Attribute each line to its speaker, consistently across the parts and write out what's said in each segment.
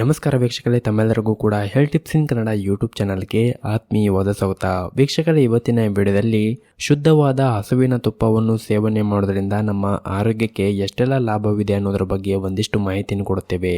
Speaker 1: ನಮಸ್ಕಾರ ವೀಕ್ಷಕರೇ, ತಮ್ಮೆಲ್ಲರಿಗೂ ಕೂಡ health tips in Kannada YouTube ಚಾನಲ್ಗೆ ಆತ್ಮೀಯವಾದ ಸ್ವಾಗತ. ವೀಕ್ಷಕರೇ, ಇವತ್ತಿನ ವಿಡಿಯೋದಲ್ಲಿ ಶುದ್ಧವಾದ ಹಸುವಿನ ತುಪ್ಪವನ್ನು ಸೇವನೆ ಮಾಡೋದರಿಂದ ನಮ್ಮ ಆರೋಗ್ಯಕ್ಕೆ ಎಷ್ಟೆಲ್ಲ ಲಾಭವಿದೆ ಅನ್ನೋದರ ಬಗ್ಗೆ ಒಂದಿಷ್ಟು ಮಾಹಿತಿಯನ್ನು ಕೊಡುತ್ತೇವೆ.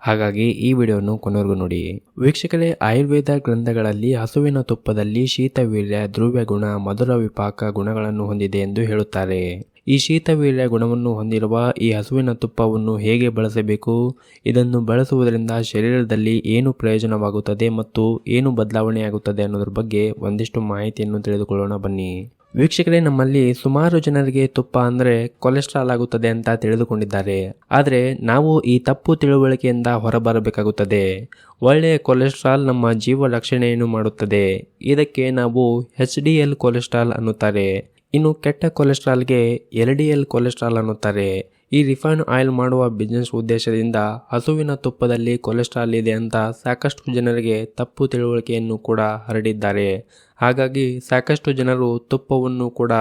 Speaker 1: ಹಾಗಾಗಿ ಈ ವಿಡಿಯೋವನ್ನು ಕೊನೆವರೆಗೂ ನೋಡಿ. ವೀಕ್ಷಕರೇ, ಆಯುರ್ವೇದ ಗ್ರಂಥಗಳಲ್ಲಿ ಹಸುವಿನ ತುಪ್ಪದಲ್ಲಿ ಶೀತವೀರ್ಯ ಧ್ರುವ್ಯ ಗುಣ ಮಧುರ ವಿಪಾಕ ಗುಣಗಳನ್ನು ಹೊಂದಿದೆ ಎಂದು ಹೇಳುತ್ತಾರೆ. ಈ ಶೀತವೀರ್ಯ ಗುಣವನ್ನು ಹೊಂದಿರುವ ಈ ಹಸುವಿನ ತುಪ್ಪವನ್ನು ಹೇಗೆ ಬಳಸಬೇಕು? ಇದನ್ನು ಬಳಸುವುದರಿಂದ ಶರೀರದಲ್ಲಿ ಏನು ಪ್ರಯೋಜನವಾಗುತ್ತದೆ ಮತ್ತು ಏನು ಬದಲಾವಣೆಯಾಗುತ್ತದೆ ಅನ್ನೋದ್ರ ಬಗ್ಗೆ ಒಂದಿಷ್ಟು ಮಾಹಿತಿಯನ್ನು ತಿಳಿದುಕೊಳ್ಳೋಣ ಬನ್ನಿ. ವೀಕ್ಷಕರೇ, ನಮ್ಮಲ್ಲಿ ಸುಮಾರು ಜನರಿಗೆ ತುಪ್ಪ ಅಂದರೆ ಕೊಲೆಸ್ಟ್ರಾಲ್ ಆಗುತ್ತದೆ ಅಂತ ತಿಳಿದುಕೊಂಡಿದ್ದಾರೆ. ಆದರೆ ನಾವು ಈ ತಪ್ಪು ತಿಳುವಳಿಕೆಯಿಂದ ಹೊರಬರಬೇಕಾಗುತ್ತದೆ. ಒಳ್ಳೆಯ ಕೊಲೆಸ್ಟ್ರಾಲ್ ನಮ್ಮ ಜೀವ ರಕ್ಷಣೆಯನ್ನು ಮಾಡುತ್ತದೆ. ಇದಕ್ಕೆ ನಾವು ಎಚ್ ಡಿ ಎಲ್ ಕೊಲೆಸ್ಟ್ರಾಲ್ ಅನ್ನುತ್ತಾರೆ. ಇನ್ನು ಕೆಟ್ಟ ಕೊಲೆಸ್ಟ್ರಾಲ್ಗೆ ಎಲ್ ಡಿ ಎಲ್ ಕೊಲೆಸ್ಟ್ರಾಲ್ ಅನ್ನುತ್ತಾರೆ. ಈ ರಿಫೈನ್ ಆಯಿಲ್ ಮಾಡುವ ಬಿಸ್ನೆಸ್ ಉದ್ದೇಶದಿಂದ ಹಸುವಿನ ತುಪ್ಪದಲ್ಲಿ ಕೊಲೆಸ್ಟ್ರಾಲ್ ಇದೆ ಅಂತ ಸಾಕಷ್ಟು ಜನರಿಗೆ ತಪ್ಪು ತಿಳುವಳಿಕೆಯನ್ನು ಕೂಡ ಹರಡಿದ್ದಾರೆ. ಹಾಗಾಗಿ ಸಾಕಷ್ಟು ಜನರು ತುಪ್ಪವನ್ನು ಕೂಡ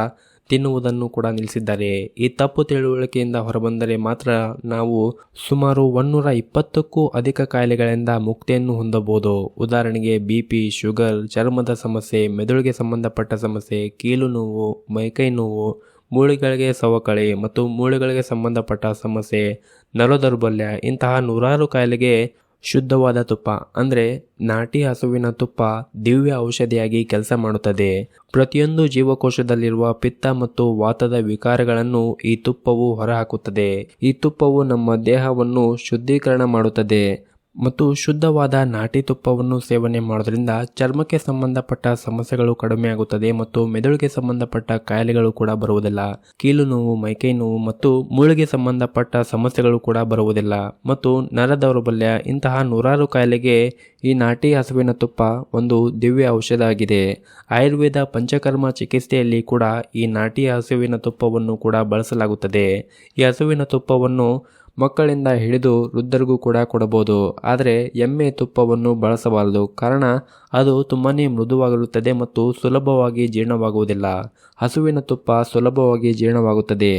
Speaker 1: ತಿನ್ನುವುದನ್ನು ಕೂಡ ನಿಲ್ಲಿಸಿದ್ದಾರೆ. ಈ ತಪ್ಪು ತಿಳುವಳಿಕೆಯಿಂದ ಹೊರಬಂದರೆ ಮಾತ್ರ ನಾವು ಸುಮಾರು ಒನ್ನೂರ ಇಪ್ಪತ್ತಕ್ಕೂ ಅಧಿಕ ಕಾಯಿಲೆಗಳಿಂದ ಮುಕ್ತಿಯನ್ನು ಹೊಂದಬಹುದು. ಉದಾಹರಣೆಗೆ ಬಿ ಪಿ, ಶುಗರ್, ಚರ್ಮದ ಸಮಸ್ಯೆ, ಮೆದುಳಿಗೆ ಸಂಬಂಧಪಟ್ಟ ಸಮಸ್ಯೆ, ಕೀಲು ನೋವು, ಮೈಕೈ ನೋವು, ಮೂಳೆಗಳಿಗೆ ಸವಕಳಿ ಮತ್ತು ಮೂಳೆಗಳಿಗೆ ಸಂಬಂಧಪಟ್ಟ ಸಮಸ್ಯೆ, ನರದೌರ್ಬಲ್ಯ, ಇಂತಹ ನೂರಾರು ಕಾಯಿಲೆಗೆ ಶುದ್ಧವಾದ ತುಪ್ಪ, ಅಂದರೆ ನಾಟಿ ಹಸುವಿನ ತುಪ್ಪ ದಿವ್ಯ ಔಷಧಿಯಾಗಿ ಕೆಲಸ ಮಾಡುತ್ತದೆ. ಪ್ರತಿಯೊಂದು ಜೀವಕೋಶದಲ್ಲಿರುವ ಪಿತ್ತ ಮತ್ತು ವಾತದ ವಿಕಾರಗಳನ್ನು ಈ ತುಪ್ಪವು ಹೊರಹಾಕುತ್ತದೆ. ಈ ತುಪ್ಪವು ನಮ್ಮ ದೇಹವನ್ನು ಶುದ್ಧೀಕರಣ ಮಾಡುತ್ತದೆ. ಮತ್ತು ಶುದ್ಧವಾದ ನಾಟಿ ತುಪ್ಪವನ್ನು ಸೇವನೆ ಮಾಡೋದ್ರಿಂದ ಚರ್ಮಕ್ಕೆ ಸಂಬಂಧಪಟ್ಟ ಸಮಸ್ಯೆಗಳು ಕಡಿಮೆಯಾಗುತ್ತದೆ ಮತ್ತು ಮೆದುಳಿಗೆ ಸಂಬಂಧಪಟ್ಟ ಕಾಯಿಲೆಗಳು ಕೂಡ ಬರುವುದಿಲ್ಲ. ಕೀಲು ನೋವು, ಮೈಕೈ ನೋವು ಮತ್ತು ಮೂಳೆಗೆ ಸಂಬಂಧಪಟ್ಟ ಸಮಸ್ಯೆಗಳು ಕೂಡ ಬರುವುದಿಲ್ಲ. ಮತ್ತು ನರ ದೌರ್ಬಲ್ಯ, ಇಂತಹ ನೂರಾರು ಕಾಯಿಲೆಗೆ ಈ ನಾಟಿ ಹಸುವಿನ ತುಪ್ಪ ಒಂದು ದಿವ್ಯ ಔಷಧ ಆಗಿದೆ ಆಯುರ್ವೇದ ಪಂಚಕರ್ಮ ಚಿಕಿತ್ಸೆಯಲ್ಲಿ ಕೂಡ ಈ ನಾಟಿ ಹಸುವಿನ ತುಪ್ಪವನ್ನು ಕೂಡ ಬಳಸಲಾಗುತ್ತದೆ. ಈ ಹಸುವಿನ ತುಪ್ಪವನ್ನು ಮಕ್ಕಳಿಂದ ಹಿಡಿದು ವೃದ್ಧರಿಗೂ ಕೂಡ ಕೊಡಬಹುದು. ಆದರೆ ಎಮ್ಮೆ ತುಪ್ಪವನ್ನು ಬಳಸಬಾರದು. ಕಾರಣ, ಅದು ತುಂಬಾ ಮೃದುವಾಗಿರುತ್ತದೆ ಮತ್ತು ಸುಲಭವಾಗಿ ಜೀರ್ಣವಾಗುವುದಿಲ್ಲ. ಹಸುವಿನ ತುಪ್ಪ ಸುಲಭವಾಗಿ ಜೀರ್ಣವಾಗುತ್ತದೆ.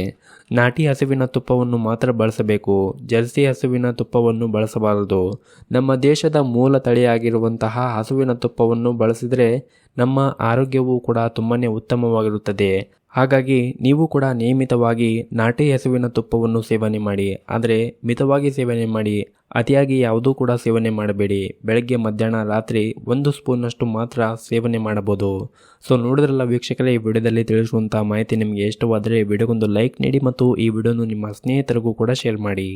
Speaker 1: ನಾಟಿ ಹಸುವಿನ ತುಪ್ಪವನ್ನು ಮಾತ್ರ ಬಳಸಬೇಕು. ಜರ್ಸಿ ಹಸುವಿನ ತುಪ್ಪವನ್ನು ಬಳಸಬಾರದು. ನಮ್ಮ ದೇಶದ ಮೂಲ ತಳಿಯಾಗಿರುವಂತಹ ಹಸುವಿನ ತುಪ್ಪವನ್ನು ಬಳಸಿದರೆ ನಮ್ಮ ಆರೋಗ್ಯವು ಕೂಡ ತುಂಬಾ ಉತ್ತಮವಾಗಿರುತ್ತದೆ. ಹಾಗಾಗಿ ನೀವು ಕೂಡ ನಿಯಮಿತವಾಗಿ ನಾಟಿ ಹಸುವಿನ ತುಪ್ಪವನ್ನು ಸೇವನೆ ಮಾಡಿ ಆದರೆ ಮಿತವಾಗಿ ಸೇವನೆ ಮಾಡಿ, ಅತಿಯಾಗಿ ಯಾವುದೂ ಕೂಡ ಸೇವನೆ ಮಾಡಬೇಡಿ. ಬೆಳಗ್ಗೆ, ಮಧ್ಯಾಹ್ನ, ರಾತ್ರಿ ಒಂದು ಸ್ಪೂನ್ನಷ್ಟು ಮಾತ್ರ ಸೇವನೆ ಮಾಡಬಹುದು. ಸೊ ನೋಡಿದ್ರಲ್ಲ ವೀಕ್ಷಕರೇ, ಈ ವಿಡಿಯೋದಲ್ಲಿ ತಿಳಿಸುವಂಥ ಮಾಹಿತಿ ನಿಮಗೆ ಇಷ್ಟವಾದರೆ ವಿಡಿಯೋಗೊಂದು ಲೈಕ್ ನೀಡಿ ಮತ್ತು ಈ ವಿಡಿಯೋನು ನಿಮ್ಮ ಸ್ನೇಹಿತರಿಗೂ ಕೂಡ ಶೇರ್ ಮಾಡಿ.